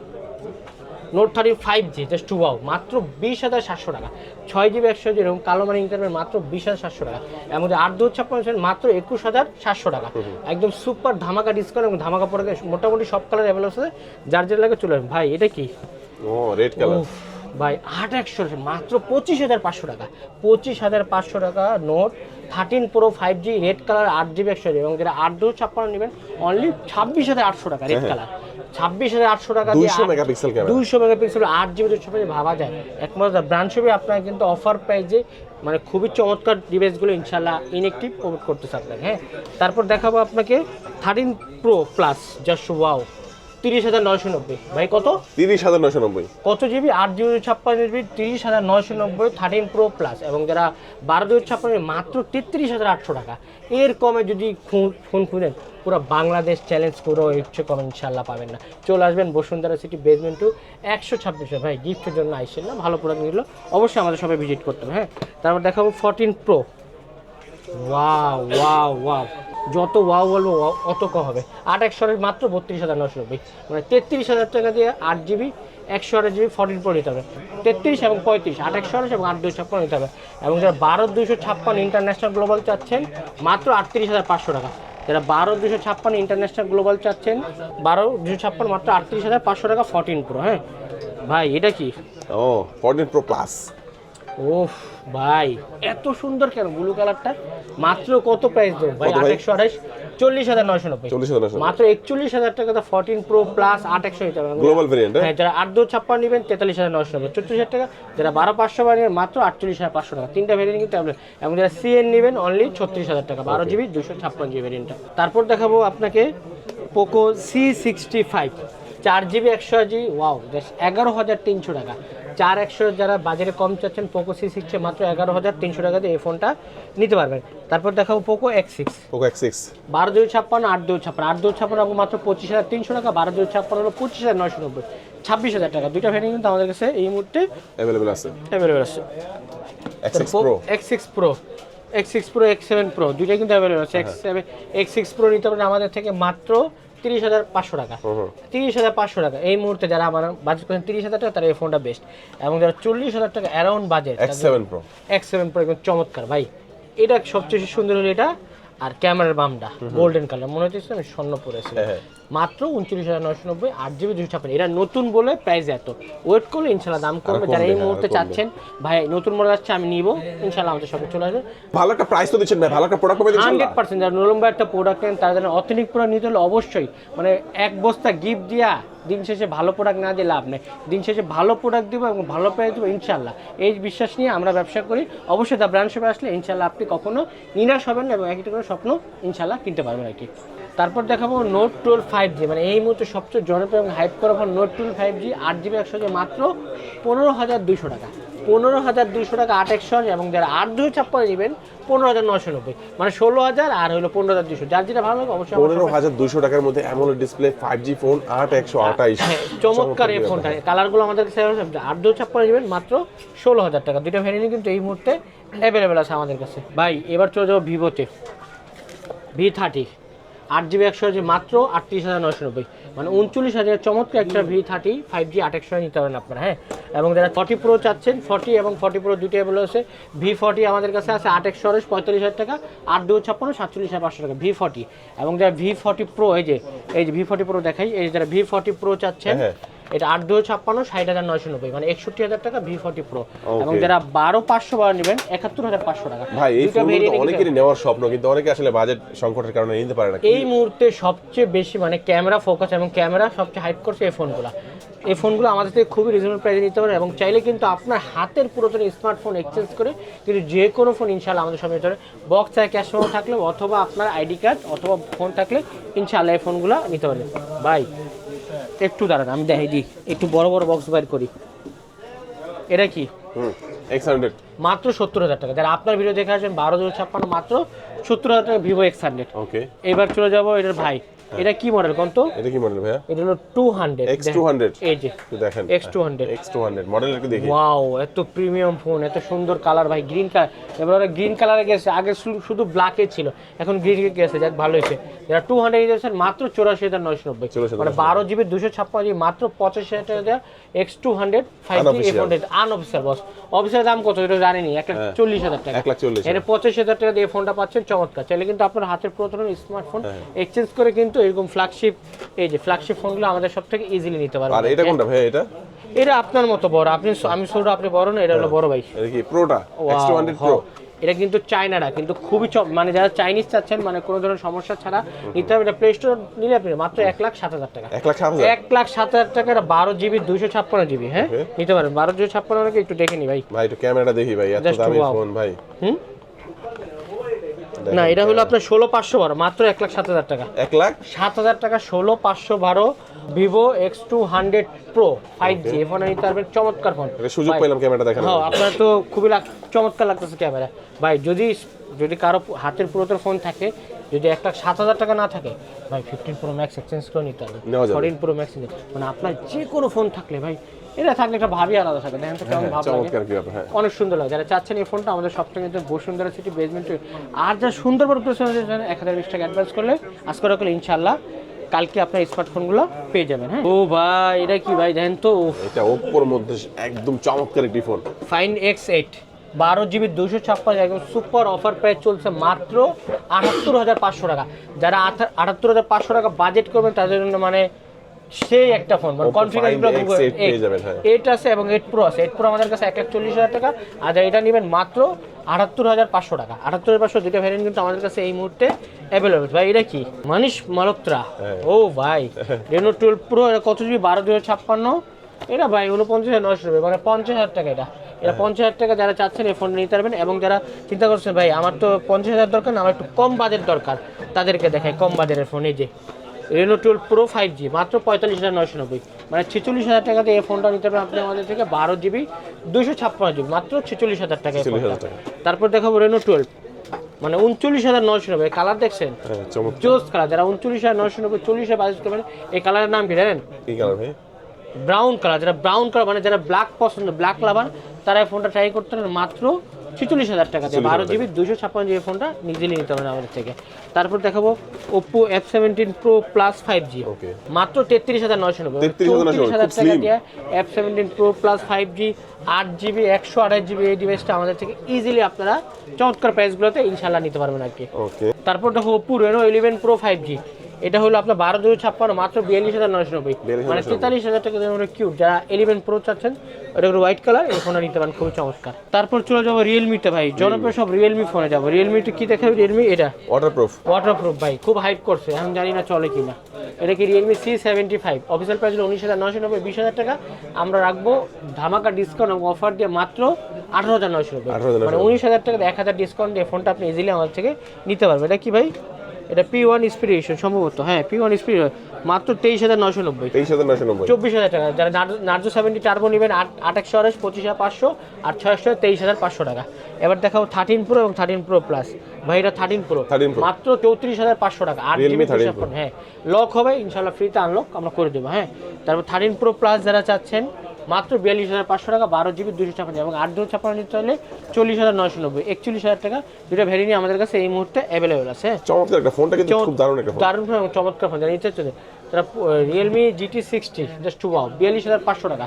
note thirty five G just too wow মাত্র বিশ হাজার সাতশো টাকা। ছয় জিবি একশো জি এরকম কালো মানি ইন্টারনেট মাত্র বিশ হাজার সাতশো টাকা। এর মধ্যে আট দু ছাপ্পান্ন মাত্র একুশ হাজার সাতশো টাকা। একদম সুপার ধামাকা ডিসকাউন্ট এবং ধামাকা পরে মোটামুটি সব কালার অ্যাভেলেবল আছে। যার যেটা লাগে চলে ভাই এটা কি? ও রেড কালার ভাই আট একশো মাত্র পঁচিশ হাজার পাঁচশো টাকা। পঁচিশ হাজার পাঁচশো টাকা note thirteen pro five G red colour আট জিবি একশো এবং যেটা আট দু ছাপ্পান্ন নেবেন অনলি ছাব্বিশ হাজার আটশো টাকা রেড কালার ছাব্বিশ হাজার আটশো টাকা 200 মেগাপিক্সেল দুইশো মেগাপিক্সেল আট জিবি দুশো ভাবা যায়। একমাত্র ব্র্যান্ড শপে আপনার কিন্তু অফার প্রাইজে মানে খুবই চমৎকার ডিভাইসগুলো ইনশাল্লাহ ইনএক্টিভ প্রমোট করতেছে আপনাকে হ্যাঁ। তারপর দেখাবো আপনাকে thirteen pro plus just wow তিরিশ হাজার নয়শো নব্বই। ভাই কত? তিরিশ হাজার নশো নব্বই। কত জিবি? আট জিবি ছাপ্পান্ন জিবি তিরিশ হাজার নয়শো নব্বই থার্টিন প্রো প্লাস এবং যারা বারো জিবি ছাপ্পান্ন মাত্র তেত্রিশ হাজার আটশো টাকা। এর কমে যদি ফোন- খুঁজেন পুরো বাংলাদেশ চ্যালেঞ্জ এর চেয়ে কম ইনশাল্লাহ পাবেন না। চলে আসবেন বসুন্ধরা সিটি বেসমেন্ট টু একশো ছাব্বিশে। ভাই গিফটের জন্য আইসেন না ভালো প্রোডাক্ট নিল। অবশ্যই আমাদের সবাই ভিজিট করতে হবে হ্যাঁ? তারপর দেখাবো fourteen pro wow wow wow যত ওয়াও বলব অত কম হবে। আট একশো আট মাত্র বত্রিশ হাজার নশো নব্বই। মানে তেত্রিশ হাজার টাকা দিয়ে আট জিবি, একশো আট জিবি ফর্টিন প্রো নিতে হবে। তেত্রিশ এবং পঁয়ত্রিশ, আট একশো আঠাশ এবং আট দুশো ছাপ্পান্ন নিতে হবে। এবং যারা বারো দুশো ছাপ্পান্ন ইন্টারন্যাশনাল গ্লোবাল চাচ্ছেন, মাত্র আটত্রিশ হাজার পাঁচশো টাকা। যারা বারো দুশো ছাপ্পান্ন ইন্টারন্যাশনাল গ্লোবাল চাচ্ছেন, বারো দুশো ছাপ্পান্ন, মাত্র আটত্রিশ হাজার পাঁচশো টাকা ফর্টিন প্রো হ্যাঁ? ভাই, এটা কি? ও ফোরটিন প্রো প্লাস ওফ ভাই এত সুন্দর কেন ব্লু কালারটা মাত্র কত প্রাইস দেবো? ভাই কত ভাই? আট একশো আঠাশ চল্লিশ হাজার নয়শো নব্বই। চল্লিশ হাজার মাত্র একচল্লিশ হাজার টাকা ফোরটিন প্রো প্লাস আট একশো নিতে পারবেন গ্লোবাল ভেরিয়েন্ট হ্যাঁ? যারা আট দু ছাপ্পান্ন নেবেন তেতাল্লিশ হাজার নশো নব্বই। চৌত্রিশ হাজার টাকা যারা বারো পাঁচশো বার নেবেন মাত্র আটচল্লিশ হাজার পাঁচশো টাকা। তিনটা ভেরিয়েন্ট কিন্তু available। এবং যারা সিএন নেবেন অনলি ছত্রিশ হাজার টাকা। বারো জিবি দুশো ছাপ্পান্ন জিবি ভেরিয়েন্টটা তারপর দেখাবো আপনাকে পোকো সি সিক্সটি ফাইভ চার জিবি একশো জি ওয়াও জাস্ট এগারো হাজার তিনশো টাকা। চার একশো যারা বাজারে কম চাচ্ছেন পোকো সি সিক্সে মাত্র এগারো হাজার তিনশো টাকাতে এই ফোনটা নিতে পারবেন। তারপর দেখাবো Poco X six Poco X six বারো দুই ছাপ্পান্ন আট দুই ছাপ্পান্ন। আট দুই ছাপ্পান্ন হব মাত্র পঁচিশ হাজার তিনশো টাকা বারো দুই ছাপ্পান্ন হলো পঁচিশ হাজার নয়শো নব্বই। ছাব্বিশ হাজার টাকা। দুইটা ভ্যারিয়েন্ট কিন্তু আমাদের কাছে এই মুহূর্তে অ্যাভেলেবেল আছে। অ্যাভেলেবেল আছে। Pro X six pro X six pro X seven pro দুইটাই কিন্তু অ্যাভেলেবেল আছে। X seven X six pro নিতে পারেন আমাদের থেকে মাত্র তিরিশ হাজার পাঁচশো টাকা। তিরিশ হাজার পাঁচশো টাকা। এই মুহূর্তে যারা আমার বাজেট করেন তিরিশ হাজার টাকা তারা এই ফোনটা বেস্ট এবং যারা চল্লিশ হাজার টাকা around budget X seven pro X seven pro একদম চমৎকার। ভাই এটা সবচেয়ে সুন্দর হলো এটা আর ক্যামেরার বামটা গোল্ডেন কালার মনে হচ্ছে আমি স্বর্ণ পরেছি হ্যাঁ, হ্যাঁ। মাত্র উনচল্লিশ হাজার নয়শো নব্বই আট জিবি দুশো ছাপ্পান্ন। এটা নতুন বলে প্রাইস এত। ওয়েট করলে ইনশাল্লাহ দাম কমবে। যারা এই মুহূর্তে চাচ্ছেন ভাই নতুন মডেল আসছে আমি নিব। ইনশাল্লাহ আমাদের সঙ্গে চলে আসবে। ভালো একটা প্রাইস তো দিচ্ছেন ভাই ভালো একটা প্রোডাক্ট দিচ্ছেন হান্ড্রেড পার্সেন্ট। যারা নরম্বা একটা প্রোডাক্ট নেন তারা যেন অথেনিক প্রোডাক্ট নিতে হলে অবশ্যই মানে এক বস্তা গিফট দিয়া দিন শেষে ভালো প্রোডাক্ট না দিয়ে লাভ নেই। দিন শেষে ভালো প্রোডাক্ট দিব এবং ভালো প্রাইস দেবো ইনশাল্লাহ এই বিশ্বাস নিয়ে আমরা ব্যবসা করি। অবশ্যই দা ব্র্যান্ড শপে আসলে ইনশাল্লাহ আপনি কখনো নিরাশ হবেন না এবং একটি করে স্বপ্ন ইনশাল্লাহ কিনতে পারবেন আর কি। তারপর দেখাবো নোট টুয়েলভ ফাইভ জি মানে এই মুহূর্তে সবচেয়ে জনপ্রিয় এবং হাইপ করা phone note twelve five G আট জিবি একশো জি মাত্র পনেরো হাজার দুশো টাকা। পনেরো হাজার দুশো টাকা আট একশো এবং যারা আট দুই ছাপ্পান্ন নেবেন পনেরো হাজার নশো নব্বই। মানে ষোলো হাজার আর হলো পনেরো হাজার দুশো যার যেটা ভালো লাগে অবশ্যই পনেরো হাজার দুশো টাকার মধ্যে AMOLED display five G phone আট একশো আঠাইশ। হ্যাঁ, চমৎকার এই ফোনটা কালারগুলো আমাদের কাছে আট দু ছাপ্পান্ন নেবেন মাত্র ষোলো হাজার টাকা। দুটো ভ্যারিয়েন্ট কিন্তু এই মুহূর্তে অ্যাভেলেবেল আছে আমাদের কাছে। ভাই এবার চলে যাব ভিভোতে ভি থার্টি আট জিবি একশো আছে মাত্র আটত্রিশ হাজার নশো নব্বই। মানে উনচল্লিশ হাজার চমৎকার একটা ভি থার্টি ফাইভ জি আট একশো নিতে পারেন আপনারা হ্যাঁ? এবং যারা ফর্টি প্রো চাচ্ছেন ফর্টি এবং ফর্টি প্রো দুটি অ্যাভেল আছে। ভি ফর্টি আমাদের কাছে আছে আট একশো আড়াইশ পঁয়তাল্লিশ হাজার টাকা, আট দু ছাপ্পান্ন, সাতচল্লিশ হাজার পাঁচশো টাকা ভি ফর্টি এবং যারা ভি ফর্টি প্রো এই যে এই যে ভি ফর্টি প্রো দেখাই, এই যারা ভি ফর্টি প্রো চাচ্ছেন হ্যাঁ। এটা আট দু ছাপ্পান্ন ষাট হাজার নয়শো নব্বই মানে একষট্টি হাজার টাকা ভি ফর্টি প্রো এবং যারা বারো পাঁচশো বারো নেবেন একাত্তর হাজার পাঁচশো টাকা। ভাই এই অনেকেরই নেওয়ার স্বপ্ন কিন্তু অনেকে আসলে বাজেট সংকটের কারণে নিতে পারে না। এই মুহূর্তে সবচেয়ে বেশি মানে ক্যামেরা ফোকাস এবং ক্যামেরা সবচেয়ে হাইট করছে এই ফোনগুলো। এই ফোনগুলো আমাদের থেকে খুবই রিজনেবল প্রাইসে নিতে পারেন এবং চাইলে কিন্তু আপনার হাতের পুরাতন স্মার্টফোন এক্সচেঞ্জ করে কিন্তু যে কোনো ফোন ইনশাল্লাহ আমাদের সামনে পারে বক্স আর ক্যাশ থাকলে অথবা আপনার আইডি কার্ড অথবা ফোন থাকলে ইনশাল্লাহ এই ফোনগুলো নিতে পারেন। ভাই একটু দাঁড়ান আমি দেখাই দিই। একটু বড় বড় বক্স বাইর করি। এটা কি? হুম এক্স হান্ড্রেড মাত্র সত্তর হাজার টাকা। যারা আপনার ভিডিও দেখে আসবেন বারো জন ছাপ্পান্ন মাত্র সত্তর হাজার টাকা ভিভো এক্স হান্ড্রেড ওকে এবার চলে যাব এটার ভাই। এটা কি মডেল কোন তো? এটা কি মডেল ভাইয়া? এটা হলো two hundred X two hundred এই যে দেখেন। X two hundred X two hundred model একটু দেখি। ওয়াও এত প্রিমিয়াম ফোন এত সুন্দর কালার ভাই গ্রিন কালার এবার গ্রিন কালারে গেছে আগে শুধু- ব্ল্যাকে ছিল। এখন গ্রিন গেছে যাক ভালো হয়েছে। যারা টু হান্ড্রেড নিয়েছেন মাত্র চৌরাশি হাজার নয়শো নব্বই। 84,990 মানে বারো জিবি দুশো ছাপ্পান্ন জিবি মাত্র পঁচাশি হাজার টাকা five G F Unofficial. Unofficial boss অফিসের দাম কত? এটা জানিনি। এক লাখ হ্যাঁ। চল্লিশ হাজার টাকা। এক লাখ চল্লিশ এটা পঁচিশ হাজার টাকা দিয়ে ফোনটা পাচ্ছেন চমৎকার। চাইলে কিন্তু আপনার হাতের পুরাতন স্মার্টফোন এক্সচেঞ্জ করে কিন্তু এরকম ফ্ল্যাগশিপ এই যে ফ্ল্যাগশিপ ফোনগুলো আমাদের সব থেকে ইজিলি নিতে পারবেন। আর এটা কোনটা ভাই এটা? এটা আপনার মতো বড়। আপনি আমি ছোট আপনি বড় না এটা হলো বড় ভাই। এটা কি প্রোটা X two hundred pro Wow, এটা কিন্তু চায়নারা কিন্তু খুবই মানে যারা চাইনিজ চাচ্ছেন মানে কোনো ধরনের সমস্যা ছাড়া নিতে হবে। এটা প্লে স্টোর নিলে আপনি মাত্র এক লাখ সাত হাজার টাকা। এক লাখ সাত হাজার? টাকা বারো জিবি দুইশো ছাপ্পান্ন জিবি হ্যাঁ? নিতে পারেন। বারো দুশো ছাপ্পান্ন একটু দেখে নি ভাই? ভাই একটু ক্যামেরাটা দেখি ভাই এত দামি ফোন ভাই। হুম? না এটা হলো আপনার ষোলো পাঁচশো বারো মাত্র এক লাখ সাত হাজার টাকা। এক লাখ? সাত হাজার টাকা ষোলো পাঁচশো বারো Vivo X two hundred pro five G এই ফোনে নিতে পারবেন চমৎকার ফোন সুযোগ পেলাম ক্যামেরাটা দেখানো হ্যাঁ আপনার তো খুবই চমৎকার লাগতেছে ক্যামেরা। ভাই যদি যদি কারও হাতের পুরাতন ফোন থাকে যদি এক লাখ সাত হাজার টাকা না থাকে ভাই ফিফটিন প্রো ম্যাক্স এক্সচেঞ্জ করে নিতে হবে। ফোরটিন প্রো ম্যাক্স মানে আপনার যে কোনো ফোন থাকলে ভাই এটা থাকলে একটা ভাবই আলাদা থাকে দেখেন তো কেমন ভাব লাগে চমৎকার কি ব্যাপার হ্যাঁ। অনেক সুন্দর লাগে। যারা চাচ্ছেন এই ফোনটা আমাদের সবথেকে কিন্তু বসুন্ধরা সিটি বেসমেন্টে আর যা সুন্দর বড় প্রশ্ন এক হাজার বিশ টাকা অ্যাডভান্স করলে আজ করে করলে ইনশাল্লাহ কালকে আপনার স্মার্টফোনগুলো পেয়ে যাবেন হ্যাঁ। ও ভাই এটা কি ভাই দেখেন তো এটা ওপ্পোর মধ্যে একদম চমৎকার একটি ফোন ফাইন এক্স এইট বারো জিবি দুশো ছাপ্পান্ন একদম সুপার অফার প্রাইস চলছে মাত্র আটাত্তর হাজার পাঁচশো টাকা। যারা আটাত্তর হাজার পাঁচশো টাকা বাজেট করবেন তাদের জন্য মানে সেই একটা ফোন মানে Oppo কনফিগারেশন 5X eight পেয়ে যাবেন, হ্যাঁ। এইট আছে এবং এইট প্রো আছে। এইট প্রো আমাদের কাছে এক লাখ চল্লিশ হাজার টাকা। আর এটা নেবেন মাত্র আটাত্তর হাজার পাঁচশো টাকা। আটাত্তর পাঁচশো দুটো ভ্যারিয়েন্ট কিন্তু আমাদের কাছে এই মুহূর্তে অ্যাভেলেবেল ভাই এটা কি? মানিশ মালত্রা হ্যাঁ। ও ভাই রেনো টুয়েলভ প্রো এটা কত জিবি বারো দুই ছাপ্পান্ন। এটা ভাই উনপঞ্চাশ হাজার নয়শো রুপি মানে পঞ্চাশ হাজার টাকা এটা। এটা পঞ্চাশ হাজার টাকা যারা চাচ্ছেন এই ফোনটা নিতে পারবেন এবং যারা চিন্তা করছেন ভাই আমার তো পঞ্চাশ হাজার দরকার না আমার একটু কম বাজেট দরকার। তাদেরকে দেখায় কম বাজেটের ফোন এই যে। Reno twelve pro five G মাত্র পঁয়তাল্লিশ হাজার নয়শো নব্বই। মানে ছেচল্লিশ হাজার টাকাতে এই ফোনটা নিতে পারবেন আপনি আমাদের থেকে বারো জিবি দুশো ছাপ্পান্ন জিবি মাত্র ছেচল্লিশ হাজার টাকা এই 46,000 ফোনটা। টাকা। তারপর দেখাবো রেনো টুয়েলভ মানে উনচল্লিশ হাজার নয়শো নব্বই কালার দেখছেন? হ্যাঁ জোস কালার যারা উনচল্লিশ হাজার নয়শো নব্বই চল্লিশ হাজার বাজেট করবেন এই কালারের নাম কি জানেন? ব্রাউন কালার যারা ব্রাউন কালার মানে যারা ব্ল্যাক পছন্দ ব্ল্যাক লাভার তারা এই ফোনটা ট্রাই করতে পারেন মাত্র ছিচল্লিশ হাজার টাকা দিয়ে বারো জিবি দুশো ছাপ্পান্ন জিবি ফোনটা নিজেই নিতে হবে আমাদের থেকে। তারপর দেখাবো Oppo F seventeen pro plus five G মাত্র তেত্রিশ হাজার নয়শো নব্বই। চৌত্রিশ হাজার টাকা। দিয়ে F seventeen pro plus five G আট জিবি একশো আঠাশ জিবি এই ডিভাইসটা আমাদের থেকে ইজিলি আপনারা চমৎকার প্রাইসগুলোতে ইনশাল্লাহ নিতে পারবেন আর কি। তারপর দেখো Oppo Reno eleven pro five G এটা হলো আপনার বারো দুই ছাপ্পান্ন মাত্র বিয়াল্লিশ হাজার নয়শো নব্বই। মানে তেতাল্লিশ হাজার টাকা দিয়ে কিউট যারা ইলেভেন প্রো চাচ্ছেন ওটা হলো হোয়াইট কালার এই ফোনটা নিতে পারেন খুবই চমৎকার। তারপর চলে যাব রিয়েলমিতে ভাই জনপ্রিয় সব রিয়েলমি ফোনে যাব। রিয়েলমিতে কি দেখাবে রিয়েলমি এটা। ওয়াটারপ্রুফ ওয়াটারপ্রুফ ভাই খুব হাইপ করছে আমি জানি না চলে কিনা। এটা কি Realme C seventy five official price হলো উনিশ হাজার নয়শো নব্বই বিশ হাজার টাকা। আমরা রাখব ধামাকা ডিসকাউন্ট এবং অফার দিয়ে মাত্র আঠারো হাজার নয়শো নব্বই। মানে উনিশ হাজার টাকা এক হাজার ডিসকাউন্ট দিয়ে ফোনটা আপনি ইজিলি আমার থেকে নিতে পারবেন। এটা কি ভাই? এটা পি ওয়ান ইন্সপিরেশন সম্ভবত। হ্যাঁ পি ওয়ান ইন্সপিরেশন মাত্র তেইশ হাজার নয়শো নব্বই। তেইশ হাজার নয়শো নব্বই। চব্বিশ হাজার টাকা। যারা নার্জো সেভেন্টি টার্বো নেবেন আট আট একশো আড়াইশ পঁচিশ হাজার পাঁচশো আর ছয়শো তেইশ হাজার পাঁচশো টাকা। এবার দেখাবো থার্টিন প্রো এবং থার্টিন প্রো প্লাস ভাই এটা থার্টিন প্রো 13 Pro। মাত্র চৌত্রিশ হাজার পাঁচশো টাকা। আট জিবি 13 হ্যাঁ। লক হবে ইনশাল্লাহ ফ্রিতে আনলক আমরা করে দেবো হ্যাঁ। তারপর থার্টিন প্রো প্লাস যারা চাচ্ছেন মাত্র বিয়াল্লিশ হাজার পাঁচশো টাকা বারো জিবি দুশো ছাপ্পান্ন এবং আট দুশো ছাপ্পান্ন নিতে হলে চল্লিশ হাজার নয়শো নব্বই একচল্লিশ হাজার টাকা। দুটো ভ্যারিনি আমাদের কাছে এই মুহূর্তে অ্যাভেলেবেল আছে। চমৎকার একটা ফোনটা কিন্তু খুব দারুণ একটা ফোন দারুণ ফোন চমৎকার ফোন যারা ইচ্ছা চলে তারা Realme GT sixty just too wow বিয়াল্লিশ হাজার পাঁচশো টাকা।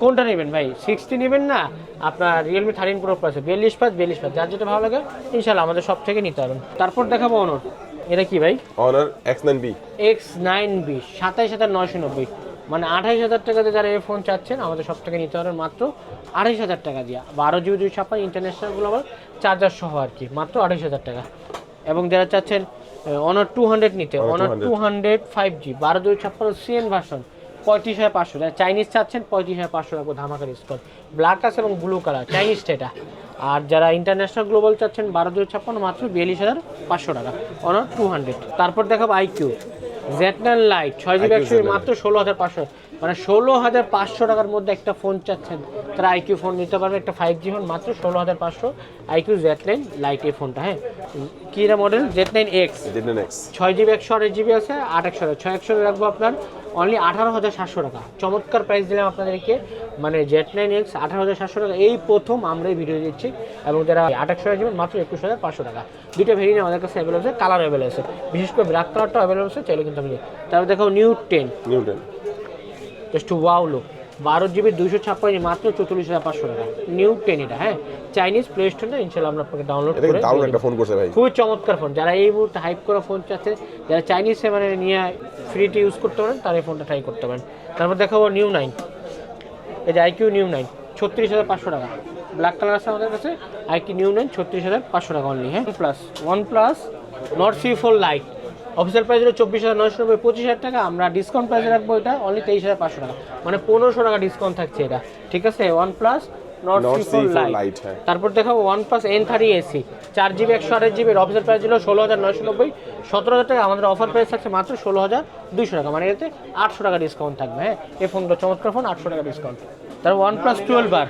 কোনটা নেবেন ভাই? সিক্সটি নেবেন না? আপনার রিয়েলমি থার্টিন প্রো প্লাস বিয়াল্লিশ পাঁচ বিয়াল্লিশ পাঁচ যার যেটা ভালো লাগে ইনশাল্লাহ আমাদের সব থেকে নিতে পারবেন। তারপর দেখাবো অনর এটা কি ভাই? Honor X nine B X nine B সাতাইশ হাজার নয়শো নব্বই। মানে আঠাইশ হাজার টাকাতে যারা এই ফোন চাচ্ছেন আমাদের সব থেকে নিতে পারবেন মাত্র আড়াইশ হাজার টাকা দিয়ে। বারো জিবি দুই ছাপ্পান্ন ইন্টারন্যাশনালগুলো আবার চার্জার সহ আর কি মাত্র আড়াইশ হাজার টাকা। এবং যারা চাচ্ছেন অনার টু হান্ড্রেড নিতে Honor two hundred five G বারো দুই ছাপ্পান্ন সিএন ভার্সন পঁয়ত্রিশ হাজার পাঁচশো। যারা চাইনিজ চাচ্ছেন পঁয়ত্রিশ হাজার পাঁচশো টাকা ধামাকা ডিসকাউন্ট ব্ল্যাক আছে এবং ব্লু কালার চাইনিজ এটা। আর যারা ইন্টারন্যাশনাল গ্লোবাল চাচ্ছেন বারো দুই ছাপ্পান্ন মাত্র বিয়াল্লিশ হাজার পাঁচশো টাকা অনার টু হান্ড্রেড তারপর দেখাবো আইকিউ জেটনাল লাইট ছয় জিবি একশো মাত্র ষোলো হাজার পাঁচশো। মানে ষোলো হাজার পাঁচশো টাকার মধ্যে একটা ফোন চাচ্ছেন। তারা আইকিউ ফোন নিতে পারবে একটা ফাইভ জি ফোন মাত্র ষোলো হাজার পাঁচশো। আইকিউ জেট নাইন লাইট এই ফোনটা হ্যাঁ। কী মডেল জেট নাইন এক্স জেডেন এক্স ছয় জিবি একশো আট জিবি আছে আট একশো ছয় একশো রাখব আপনার। অনলি আঠারো হাজার সাতশো টাকা। চমৎকার প্রাইস দিলাম আপনাদেরকে। মানে জেট নাইন এক্স আঠারো হাজার সাতশো টাকা। এই প্রথম আমরা এই ভিডিও দিচ্ছি। এবং যারা আঠাশশো টাকা জিবি মাত্র একুশ হাজার পাঁচশো টাকা। দুইটা ভেরিয়েন্ট আমাদের কাছে অ্যাভেলেবল আছে কালার অ্যাভেলেবল আছে। বিশেষ করে ব্ল্যাক কালারটা অ্যাভেলেবল আছে চাইলে কিন্তু আপনি তারপর দেখো Neo ten Neo ten just wow look বারো জিবি দুশো ছাপ্পান্ন মাত্র চৌচল্লিশ হাজার পাঁচশো টাকা। নিউ টেন এটা হ্যাঁ? চাইনিজ প্লে স্টোরে ইনশাল্লাহ আমরা আপনাকে ডাউনলোড করে দারুণ একটা ফোন করছে ভাই। খুবই চমৎকার ফোন যারা এই মুহূর্তে হাইপ করা ফোন চাচ্ছে যারা চাইনিজ মানে নিয়ে ফ্রিটি ইউজ করতে পারেন তারা এই ফোনটা ট্রাই করতে পারেন। তারপর দেখাবো নিউ নাইন এই যে আইকিউ নিউ নাইন ছত্রিশ হাজার পাঁচশো টাকা। ব্ল্যাক কালার আছে আমাদের কাছে। আইকিউ নিউ নাইন ছত্রিশ হাজার পাঁচশো টাকা অনলি হ্যাঁ? Plus OnePlus Nord C four Lite official price হলো চব্বিশ হাজার নয়শো নব্বই পঁচিশ হাজার টাকা। আমরা ডিসকাউন্ট প্রাইসে রাখব এটা অনলি তেইশ হাজার পাঁচশো টাকা। মানে পনেরোশো টাকা ডিসকাউন্ট থাকছে এটা। ঠিক আছে? OnePlus Nord Nord C four C4 Lite Lite, হ্যাঁ। তারপর দেখাবো one plus N thirty SE চার জিবি একশো আঠাশ জিবি অফিসের প্রাইস ছিল ষোলো হাজার নয়শো নব্বই। সতেরো হাজার টাকা আমাদের অফার প্রাইস থাকছে মাত্র ষোলো হাজার দুইশো টাকা। মানে এতে আটশো টাকা ডিসকাউন্ট থাকবে হ্যাঁ? এই ফোনটা চমৎকার ফোন আটশো টাকা ডিসকাউন্ট তার ওয়ান প্লাস টুয়েলভ বার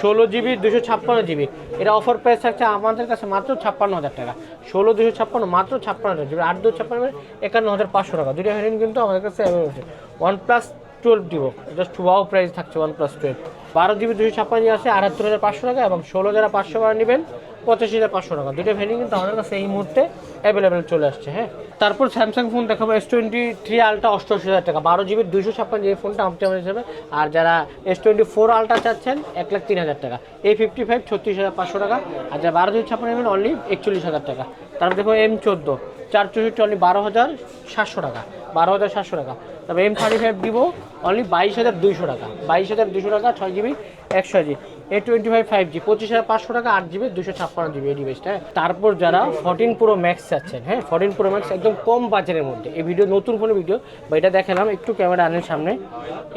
ষোলো জিবি দুশো ছাপ্পান্ন জিবি এটা অফার প্রাইস থাকছে আমাদের কাছে মাত্র ছাপ্পান্ন হাজার টাকা। ষোলো, দুশো ছাপ্পান্ন, মাত্র ছাপ্পান্ন হাজার। জিবি আট দু ছাপ্পান্ন একান্ন হাজার পাঁচশো টাকা। দুটো হ্যান্ড কিন্তু আমাদের কাছে অ্যাভেলেবল আছে। ওয়ান প্লাস টুয়েলভ দিব। জাস্ট ওয়াও প্রাইস থাকছে ওয়ান প্লাস টুয়েলভ বারো জিবি দুশো ছাপ্পান্ন আছে, আটাত্তর হাজার পাঁচশো টাকা এবং ষোলো হাজার পাঁচশো টাকা নেবেন। পঁচাশি হাজার পাঁচশো টাকা। দুটো ভ্যানি কিন্তু আমাদের কাছে এই মুহূর্তে অ্যাভেলেবেল চলে আসছে হ্যাঁ? তারপর স্যামসাং ফোন দেখাবো এস টোয়েন্টি থ্রি আলটা অষ্টআশি হাজার টাকা। বারো জিবির দুইশো ছাপ্পান্ন জিবি ফোনটা আমাদের হিসাবে। আর যারা এস টোয়েন্টি ফোর আলট্রা চাচ্ছেন, এক লাখ তিন হাজার টাকা। এই ফিফটি ফাইভ ছত্রিশ হাজার পাঁচশো টাকা। আর যারা বারো জিবি ছাপ্পান্ন নেবেন অনলি একচল্লিশ হাজার টাকা। তারপর দেখো এম চোদ্দ। চার চৌষট্টি অনলি বারো হাজার সাতশো টাকা। বারো হাজার সাতশো টাকা। তবে M thirty five Vivo only বাইশ হাজার দুইশো টাকা। বাইশ হাজার দুশো টাকা, ছয় জিবি একশো G A twenty five five G পঁচিশ হাজার পাঁচশো টাকা, আট জিবি দুশো ছাপ্পান্ন জিবি এই ডিভাইসটা হ্যাঁ। তারপর যারা ফোরটিন প্রো ম্যাক্স চাচ্ছেন হ্যাঁ ফোরটিন প্রো ম্যাক্স একদম কম বাজারের মধ্যে। এই ভিডিও নতুন কোনো ভিডিও বা এটা দেখালাম, একটু ক্যামেরা আনেন সামনে।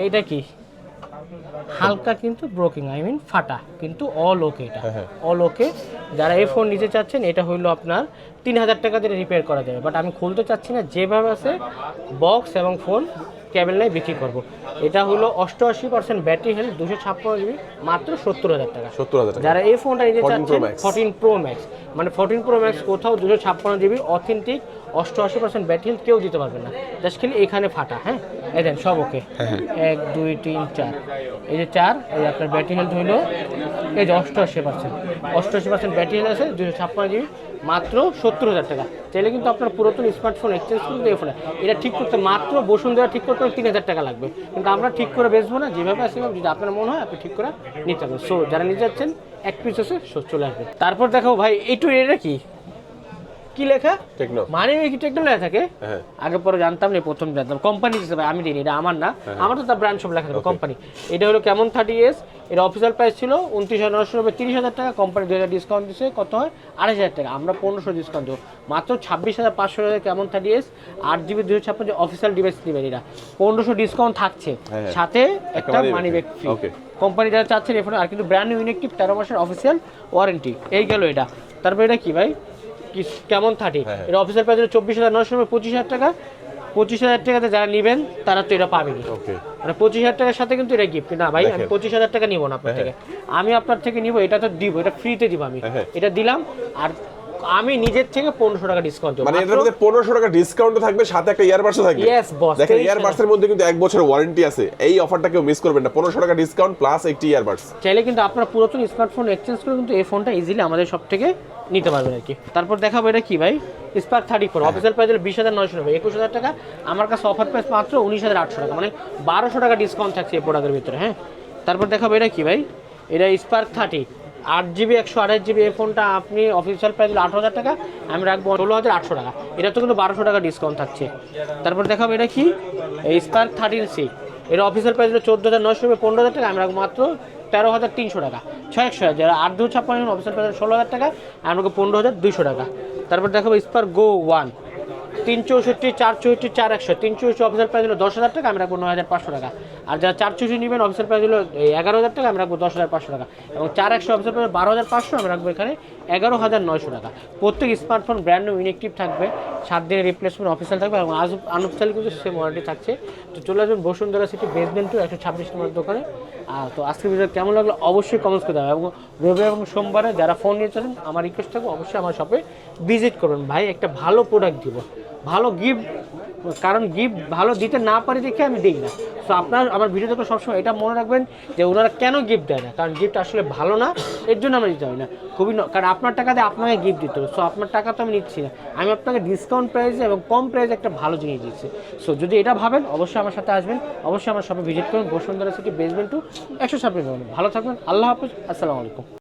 এইটা কি? হালকা কিন্তু ব্রোকিং আই মিন ফাটা কিন্তু অল ওকে এটা। হ্যাঁ। অল ওকে যারা এই ফোন নিতে চাচ্ছেন এটা হইল আপনার তিন হাজার টাকা দিয়ে রিপেয়ার করা যাবে। বাট আমি খুলতে চাচ্ছি না যেভাবে আছে বক্স এবং ফোন কেবল নাই বিক্রি করব। এটা হলো অষ্টআশি পার্সেন্ট ব্যাটারি হেলথ দুশো ছাপ্পান্ন জিবি মাত্র সত্তর হাজার টাকা। সত্তর হাজার যারা এই ফোনটা নিতে 14 Pro চাচ্ছেন। ফোরটিন প্রো ম্যাক্স মানে ফোরটিন প্রো ম্যাক্স কোথাও দুশো ছাপ্পান্ন জিবি অথেন্টিক অষ্টআশি পার্সেন্ট ব্যাটারি কেউ দিতে পারবে না। জাস্ট খালি এখানে ফাটা হ্যাঁ? এই দেন সব ওকে। এক দুই তিন চার। এই যে চার এই আপনার ব্যাটারি হেলথ হইল এই যে অষ্টআশি পার্সেন্ট অষ্টআশি পার্সেন্ট ব্যাটারি হেলথ আছে দুশো ছাপ্পান্ন জিবি মাত্র সত্তর হাজার টাকা। চাইলে কিন্তু আপনার পুরাতন স্মার্টফোন এক্সচেঞ্জ করতে এই ফোনে এটা ঠিক করতে মাত্র বসুন্ধরা ঠিক করতে তিন হাজার টাকা লাগবে। কিন্তু আমরা ঠিক করে বেচবো না যেভাবে আছে যদি আপনার মনে হয় আপনি ঠিক করে নিতে পারবেন। সো যারা নিতে যাচ্ছেন এক পিস আছে চলে আসবে। তারপর দেখো ভাই একটু এটা কি? কি লেখা? টেকনো। মানে কি টেকনো লেখা থাকে? হ্যাঁ। আগে পরে জানতাম না প্রথম জানতাম। কোম্পানি হিসেবে আমি দিই এটা আমার না। আমার তো তার ব্র্যান্ড সব লেখা থাকে কোম্পানি এটা হলো কেমন থার্টি এস এর অফিসিয়াল প্রাইস ছিল উনত্রিশ হাজার নশো নব্বই তিরিশ হাজার টাকা। কোম্পানি দু হাজার ডিসকাউন্ট দিচ্ছে কত হয়? আড়াইশ হাজার টাকা। আমরা পনেরোশো ডিসকাউন্ট দেবো। মাত্র ছাব্বিশ হাজার পাঁচশো টাকা কেমন থার্টি এস আট জিবি দুশো ছাপ্পান্ন অফিসিয়াল ডিভাইস নেবেন এরা। পনেরোশো ডিসকাউন্ট থাকছে। হ্যাঁ। সাথে একটা মানি ব্যাগ ফ্রি. কোম্পানি যারা চাচ্ছেন ফোনে আর কিন্তু ব্র্যান্ড নিউ ইনেকটিভ তেরো মাসের অফিসিয়াল ওয়ারেন্টি এই গেল এটা। তারপর এটা কি ভাই? কেমন থার্টি হ্যাঁ, অফিসার এটা অফিসের প্রাইস চব্বিশ হাজার নশো পঁচিশ হাজার টাকা। পঁচিশ হাজার টাকাতে যারা নেবেন তারা তো এটা পাবেন মানে পঁচিশ হাজার টাকার সাথে কিন্তু এটা গিফট না ভাই আমি পঁচিশ হাজার টাকা নিবো না আপনার থেকে। আমি আপনার থেকে নিবো এটা তো দিব এটা ফ্রিতে দিব আমি। হ্যাঁ। এটা দিলাম আর আমি নিজের থেকে পনেরোশো টাকা ডিসকাউন্ট মানে এটার মধ্যে পনেরোশো টাকা ডিসকাউন্ট থাকবে সাথে একটা ইয়ারবাডসও থাকবে। Yes, boss, দেখেন ইয়ারবাডসের মধ্যে কিন্তু এক বছর ওয়ারেন্টি আছে। এই অফারটা কেউ মিস করবেন না। পনেরোশো টাকা ডিসকাউন্ট প্লাস একটি ইয়ারবাডস চাইলে কিন্তু আপনার পুরাতন স্মার্টফোন এক্সচেঞ্জ করে কিন্তু এই ফোনটা ইজিলি আমাদের সব থেকে নিতে পারবেন আর কি। তারপর দেখাবো এটা কি ভাই? Spark thirty four official price হলো বিশ হাজার নয়শো নব্বই। একুশ হাজার টাকা আমার কাছে অফার প্রাইস মাত্র উনিশ হাজার আটশো টাকা। মানে বারোশো টাকা ডিসকাউন্ট থাকছে এই প্রোডাক্টের ভিতরে হ্যাঁ? তারপর দেখাবো এটা কি ভাই? এটা স্পার্ক থার্টি আট জিবি, একশো আঠাশ জিবি এই ফোনটা আপনি অফিসিয়াল প্রাইস আট হাজার টাকা, আমি রাখব ষোলো হাজার আটশো টাকা। এটা তো কিন্তু বারোশো টাকা ডিসকাউন্ট থাকছে। তারপর দেখাবো এটা কি? স্পার্ক থার্টিন সি এর অফিসিয়াল প্রাইস হলো চোদ্দ হাজার নব্বই পনেরো হাজার টাকা, আমি রাখব মাত্র তেরো হাজার তিনশো টাকা। ছয় একশো হাজার আট দু ছাপ্পান্ন অফিসিয়াল প্রাইস ষোলো হাজার টাকা, আমি রাখব পনেরো হাজার দুইশো টাকা। তারপর দেখাবো স্পার গো ওয়ান তিন চৌষট্টি চার চৌষট্টি চার একশো। তিন চৌষট্টি অফিসার প্রাইস হলো দশ হাজার টাকা আমি রাখব নয় হাজার পাঁচশো টাকা। আর যারা চার চৌষট্টি নেবেন অফিসার প্রাইস হলো এগারো হাজার টাকা আমি রাখব দশ হাজার পাঁচশো টাকা। এবং চার একশো অফিসার প্রাইস বারো হাজার পাঁচশো আমি রাখব এখানে এগারো হাজার নয়শো টাকা। প্রত্যেক স্মার্টফোন ব্র্যান্ড নিউ ইনেকটিভ থাকবে, সাত দিনের রিপ্লেসমেন্ট অফিসিয়াল থাকবে এবং আজ আনঅফিসিয়াল কিন্তু সেম ওয়ারেন্টি থাকছে। তো চলে আসবেন বসুন্ধরা সিটি বেসমেন্ট টু একশো ছাব্বিশ নম্বর দোকানে। আর তো আজকের ভিডিও কেমন লাগল অবশ্যই কমেন্টস করে দেবেন এবং রবি এবং সোমবারে যারা ফোন নিয়ে চলেন, আমার রিকোয়েস্ট থাকবে অবশ্যই আমার শপে ভিজিট করবেন। ভাই, একটা ভালো প্রোডাক্ট দিব। ভালো গিফট কারণ গিফট ভালো দিতে না পারি দেখে আমি দিই না। তো আপনার, আমার ভিডিও দেখে সবসময় এটা মনে রাখবেন যে ওনারা কেন গিফট দেয় না? কারণ গিফট আসলে ভালো না, এর জন্য আমরা দিতে হয় না। খুবই কারণ আপনার টাকা দিয়ে আপনাকে গিফট দিতে হবে। সো আপনার টাকা তো আমি নিচ্ছি না। আমি আপনাকে ডিসকাউন্ট প্রাইসে এবং কম প্রাইসে একটা ভালো জিনিস দিচ্ছি। সো যদি এটা ভাবেন, অবশ্যই আমার সাথে আসবেন। অবশ্যই আমার সবাই ভিজিট করুন। বসুন্ধরা সিটি বেসমেন্ট টু একশো ছাব্বিশ ভালো থাকবেন। আল্লাহ হাফিজ। আসসালামু আলাইকুম।